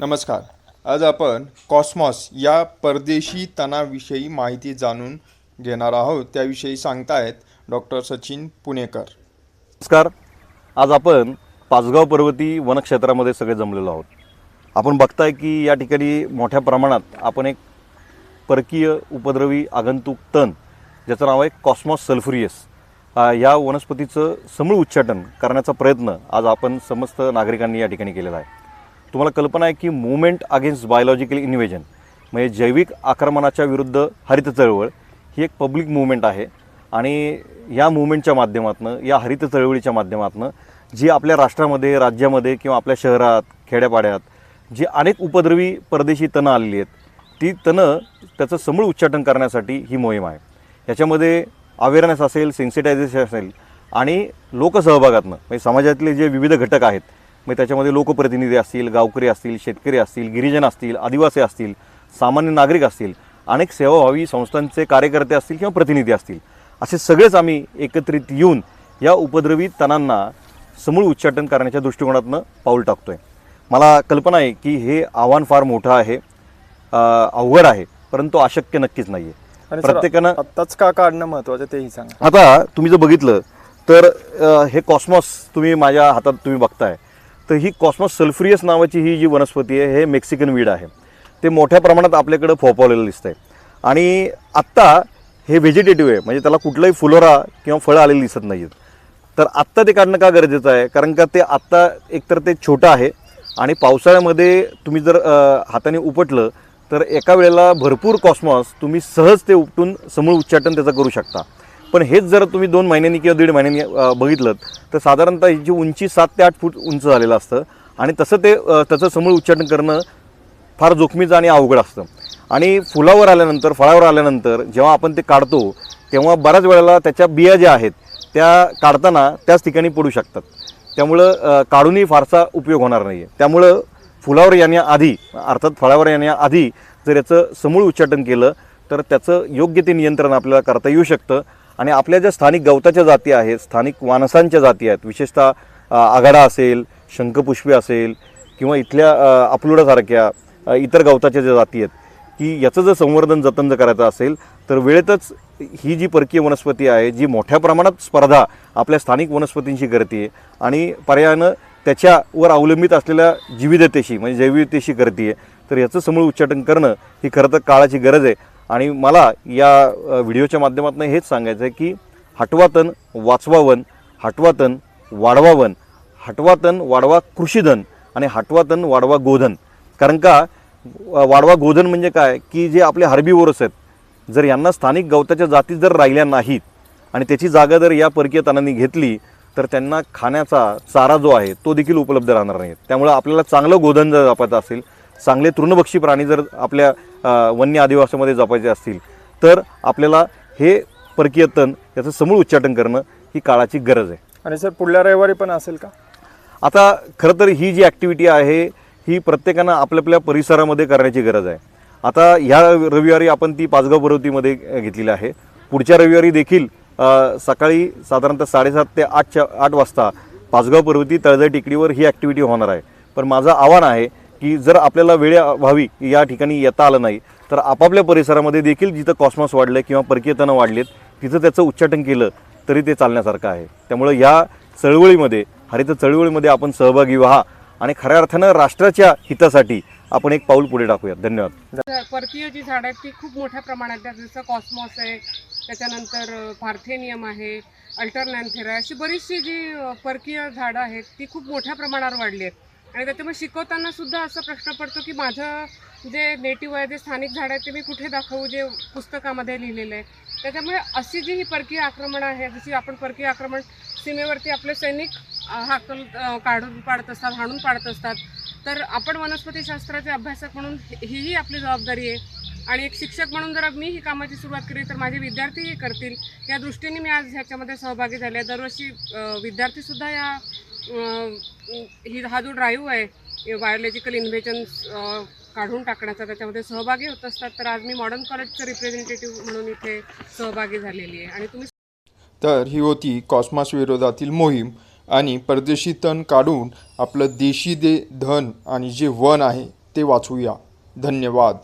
नमस्कार. आज आपण कॉस्मॉस या परदेशी तणाविषयी माहिती जाणून घेणार आहोत. त्याविषयी सांगतायत डॉक्टर सचिन पुणेकर. नमस्कार. आज आपण पाचगाव पर्वती वनक्षेत्रामध्ये सगळे जमलेलो आहोत. आपण बघताय की या ठिकाणी मोठ्या प्रमाणात आपण एक परकीय उपद्रवी आगंतुक तण ज्याचं नाव आहे कॉस्मॉस सल्फ्युरियस या वनस्पतीचं समूळ उच्चाटन करण्याचा प्रयत्न आज आपण समस्त नागरिकांनी या ठिकाणी केलेला आहे. तुम्हाला कल्पना आहे की मुवमेंट अगेन्स्ट बायोलॉजिकल इन्व्हेजन म्हणजे जैविक आक्रमणाच्या विरुद्ध हरित चळवळ ही एक पब्लिक मुवमेंट आहे. आणि या मुवमेंटच्या माध्यमातून या हरित चळवळीच्या माध्यमातून जी आपल्या राष्ट्रामध्ये राज्यामध्ये किंवा आपल्या शहरात खेड्यापाड्यात जी अनेक उपद्रवी परदेशी तणं आलेली आहेत ती तणं त्याचं समूळ उच्चाटन करण्यासाठी ही मोहीम आहे. याच्यामध्ये अवेअरनेस असेल सेन्सिटायझेशन असेल आणि लोकसहभागातनं म्हणजे समाजातले जे विविध घटक आहेत मग त्याच्यामध्ये लोकप्रतिनिधी असतील गावकरी असतील शेतकरी असतील गिरिजन असतील आदिवासी असतील सामान्य नागरिक असतील अनेक सेवाभावी संस्थांचे कार्यकर्ते असतील किंवा प्रतिनिधी असतील. असे सगळेच आम्ही एकत्रित येऊन या उपद्रवी तणांना समूळ उच्चाटन करण्याच्या दृष्टिकोनातनं पाऊल टाकतोय. मला कल्पना आहे की हे आव्हान फार मोठं आहे अवघड आहे परंतु अशक्य नक्कीच नाही आहे प्रत्येकानं आत्ताच का काढणं महत्वाचं तेही सांगा. आता तुम्ही जर बघितलं तर हे कॉस्मॉस तुम्ही माझ्या हातात तुम्ही बघताय. तर ही कॉस्मॉस सल्फ्रियस नावाची ही जी वनस्पती आहे हे मेक्सिकन वीड आहे. ते मोठ्या प्रमाणात आपल्याकडं फोपावलेलं आहे आणि आत्ता हे व्हेजिटेटिव्ह आहे म्हणजे त्याला कुठलंही फुलोरा किंवा फळं आलेली दिसत नाहीत तर आत्ता ते काढणं का गरजेचं आहे? कारण का ते आत्ता एकतर ते छोटं आहे आणि पावसाळ्यामध्ये तुम्ही जर हाताने उपटलं तर एका वेळेला भरपूर कॉस्मॉस तुम्ही सहज ते उपटून समूळ उच्चाटन त्याचं करू शकता. पण हेच जर तुम्ही दोन महिन्यांनी किंवा दीड महिन्यांनी बघितलं तर साधारणतः ह्याची उंची सात ते आठ फूट उंच झालेलं असतं. आणि तसं ते त्याचं समूळ उच्चाटन करणं फार जोखमीचं आणि अवघड असतं. आणि फुलावर आल्यानंतर फळावर आल्यानंतर जेव्हा आपण ते काढतो तेव्हा बऱ्याच वेळेला त्याच्या बिया ज्या आहेत त्या काढताना त्याच ठिकाणी पडू शकतात. त्यामुळं काढूनही फारसा उपयोग होणार नाही आहे त्यामुळं फुलावर येण्याआधी अर्थात फळावर येण्याआधी जर याचं समूळ उच्चाटन केलं तर त्याचं योग्य ते नियंत्रण आपल्याला करता येऊ शकतं. आणि आपल्या ज्या स्थानिक गवताच्या जाती आहेत स्थानिक वानसांच्या जाती आहेत विशेषतः आघाडा असेल शंखपुष्पी असेल किंवा इथल्या अपलुडासारख्या इतर गवताच्या ज्या जाती आहेत की याचं जर संवर्धन जतन जर करायचं असेल तर वेळेतच ही जी परकीय वनस्पती आहे जी मोठ्या प्रमाणात स्पर्धा आपल्या स्थानिक वनस्पतींशी करते आणि पर्यायानं त्याच्यावर अवलंबित असलेल्या जीविदतेशी म्हणजे जैविकतेशी करते तर याचं समूळ उच्चाटन करणं ही खरं तर काळाची गरज आहे. आणि मला या व्हिडिओच्या माध्यमातून हेच सांगायचं आहे की हटवातन वाचवावन हटवातन वाढवावन हटवातन वाढवा कृषीधन आणि हटवातन वाढवा गोधन. कारण का वाढवा गोधन म्हणजे काय? की जे आपले हर्बीवोरस आहेत. जर यांना स्थानिक गवताच्या जाती जर राहिल्या नाहीत आणि त्याची जागा जर या परकीय तणांनी घेतली तर त्यांना खाण्याचा चारा जो आहे तो देखील उपलब्ध राहणार नाही. त्यामुळं आपल्याला चांगलं गोधन जर जपायचं असेल चांगले तृणभक्षी प्राणी जर आपल्या वन्य आदिवासामध्ये जपायचे असतील तर आपल्याला हे परकीय तण याचं समूळ उच्चाटन करणं ही काळाची गरज आहे. आणि सर पुढल्या रविवारी पण असेल का? आता खरं तर ही जी ॲक्टिव्हिटी आहे ही प्रत्येकानं आपल्या आपल्या परिसरामध्ये करण्याची गरज आहे. आता ह्या रविवारी आपण ती पाचगाव पर्वतीमध्ये घेतलेली आहे. पुढच्या रविवारी देखील सकाळी साधारणतः साडेसात ते आठच्या आठ वाजता पाचगाव पर्वती तळजाई टेकडीवर ही ॲक्टिव्हिटी होणार आहे. पण माझं आव्हान आहे की जर आपल्याला वेळ व्हावी या ठिकाणी येता आलं नाही तर आपापल्या परिसरामध्ये देखील जिथं कॉस्मॉस वाढलं किंवा परकीय तणं वाढलेत तिथं त्याचं उच्चाटन केलं तरी ते चालण्यासारखं आहे. त्यामुळं या चळवळीमध्ये हरित चळवळीमध्ये आपण सहभागी व्हा आणि खऱ्या अर्थानं राष्ट्राच्या हितासाठी आपण एक पाऊल पुढे टाकूयात. धन्यवाद. परकीय जी झाडं आहेत ती खूप मोठ्या प्रमाणात आहेत. जसं कॉस्मॉस आहे त्याच्यानंतर पार्थेनियम आहे अल्टरनॅन्थेरा अशी बरीचशी जी परकीय झाडं आहेत ती खूप मोठ्या प्रमाणावर वाढली आहेत. आणि त्याच्यामुळे शिकवताना सुद्धा असा प्रश्न पडतो की माझं जे नेटिव्ह आहे जे स्थानिक झाड आहे ते मी कुठे दाखवू जे पुस्तकामध्ये लिहिलेलं आहे? त्याच्यामुळे अशी जी ही परकीय आक्रमणं आहे जशी आपण परकीय आक्रमण सीमेवरती आपले सैनिक हाकल काढून पाडत असतात हाणून पाडत असतात तर आपण वनस्पतीशास्त्राचे अभ्यासक म्हणून हीही आपली जबाबदारी आहे. आणि एक शिक्षक म्हणून जर मी ही कामाची सुरुवात केली तर माझे विद्यार्थीही करतील. या दृष्टीने मी आज ह्याच्यामध्ये सहभागी झाले दरवर्षी विद्यार्थीसुद्धा या ही हा जो ड्राईव्ह आहे बायोलॉजिकल इन्व्हेजन्स काढून टाकण्याचा त्याच्यामध्ये सहभागी होत असतात तर आज मी मॉडर्न कॉलेजचं रिप्रेझेंटेटिव्ह म्हणून इथे सहभागी झालेली आहे. आणि तुम्ही तर ही होती कॉस्मास विरोधातील मोहीम आणि परदेशी तण काढून आपलं देशी दे धन आणि जे वन आहे ते वाचूया धन्यवाद.